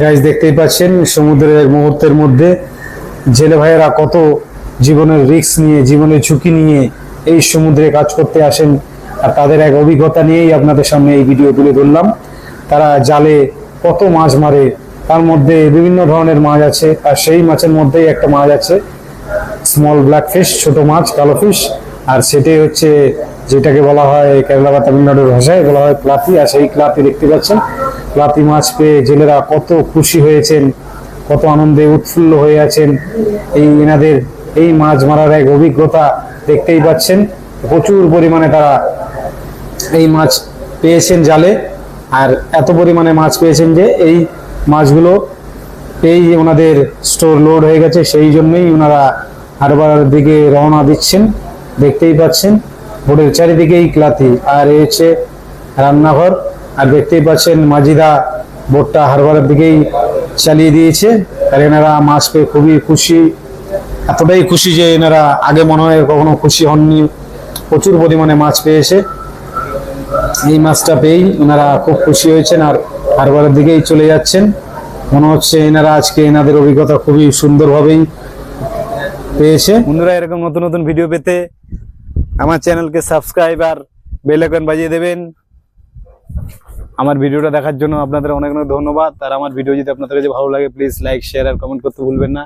Guys দেখতেই পাচ্ছেন, সমুদ্রের এক মুহূর্তের মধ্যে জেলে ভাইয়েরা কত জীবনের রিস্ক নিয়ে, জীবনের ঝুঁকি নিয়ে এই সমুদ্রে কাজ করতে আসেন। আর তাদের এক অভিজ্ঞতা নিয়েই আপনাদের সামনে এই ভিডিও তুলে ধরলাম। তারা জালে কত মাছ মারে, তার মধ্যে বিভিন্ন ধরনের মাছ আছে। আর সেই মাছের মধ্যেই একটা মাছ আছে স্মল ব্ল্যাক ফিশ ছোট মাছ, কালো ফিশ আর সেটাই হচ্ছে যেটাকে বলা হয় কেরালা বা তামিলনাড়ুর ভাষায় বলা হয় ক্লাতি, আর সেই ক্লাতি দেখতে পাচ্ছেন। ক্লাতি মাছ পেয়ে জেলেরা কত খুশি হয়েছেন, কত আনন্দে উৎফুল্ল হয়ে আছেন। এই এনাদের, এই মাছ মারার এক অভিজ্ঞতা দেখতেই পাচ্ছেন। প্রচুর পরিমাণে তারা এই মাছ পেয়েছেন জালে, আর এত পরিমাণে মাছ পেয়েছেন যে এই মাছগুলো পেয়েই ওনাদের স্টোর লোড হয়ে গেছে। সেই জন্যই ওনারা হারবারের দিকে রওনা দিচ্ছেন, দেখতেই পাচ্ছেন। বোটের চারিদিকেই ক্লাতি আর হচ্ছে রান্নাঘর। আর দেখতেই পাচ্ছেন মাঝিদা বোটটা হারবারের দিকেই চালিয়ে দিয়েছে। আর এনারা মাছ পেয়ে খুবই খুশি। এতটাই খুশি যে এনারা আগে মনে হয় কখনো খুশি হননি। প্রচুর পরিমাণে মাছ পেয়েছে। এই মাছটা পেয়েই ওনারা খুব খুশি হয়েছেন আর হারবারের দিকেই চলে যাচ্ছেন। মনে হচ্ছে এনারা আজকে এনাদের অভিজ্ঞতা খুবই সুন্দরভাবেই পেয়েছে। বন্ধুরা, এরকম নতুন নতুন ভিডিও পেতে আমার চ্যানেলকে সাবস্ক্রাইব আর বেল আইকন বাজিয়ে দেবেন। আমার ভিডিওটা দেখার জন্য আপনাদের অনেক অনেক ধন্যবাদ। আর আমার ভিডিও যদি আপনাদের কাছে ভালো লাগে প্লিজ লাইক শেয়ার আর কমেন্ট করতে ভুলবেন না।